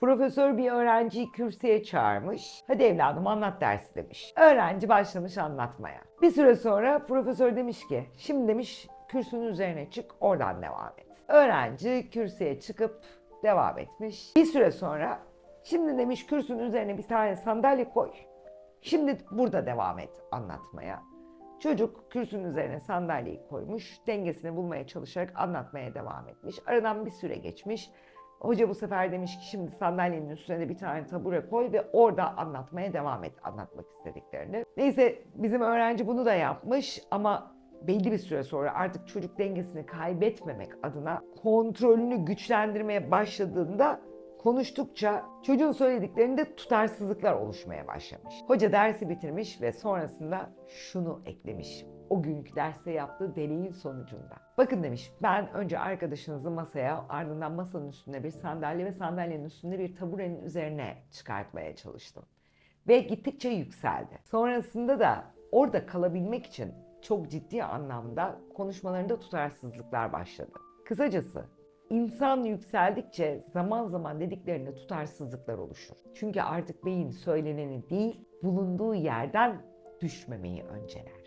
Profesör bir öğrenciyi kürsüye çağırmış. Hadi evladım anlat dersi demiş. Öğrenci başlamış anlatmaya. Bir süre sonra profesör demiş ki şimdi demiş kürsünün üzerine çık oradan devam et. Öğrenci kürsüye çıkıp devam etmiş. Bir süre sonra şimdi demiş kürsünün üzerine bir tane sandalye koy. Şimdi burada devam et anlatmaya. Çocuk kürsünün üzerine sandalyeyi koymuş, dengesini bulmaya çalışarak anlatmaya devam etmiş. Aradan bir süre geçmiş. Hoca bu sefer demiş ki şimdi sandalyenin üstüne de bir tane tabure koy ve orada anlatmaya devam et anlatmak istediklerini. Neyse bizim öğrenci bunu da yapmış ama belli bir süre sonra artık çocuk dengesini kaybetmemek adına kontrolünü güçlendirmeye başladığında konuştukça çocuğun söylediklerinde tutarsızlıklar oluşmaya başlamış. Hoca dersi bitirmiş ve sonrasında şunu eklemiş. O günkü derste yaptığı deneyin sonucunda. Bakın demiş ben önce arkadaşınızı masaya ardından masanın üstünde bir sandalye ve sandalyenin üstünde bir taburenin üzerine çıkartmaya çalıştım. Ve gittikçe yükseldi. Sonrasında da orada kalabilmek için çok ciddi anlamda konuşmalarında tutarsızlıklar başladı. Kısacası İnsan yükseldikçe zaman zaman dediklerinde tutarsızlıklar oluşur. Çünkü artık beyin söyleneni değil, bulunduğu yerden düşmemeyi önceler.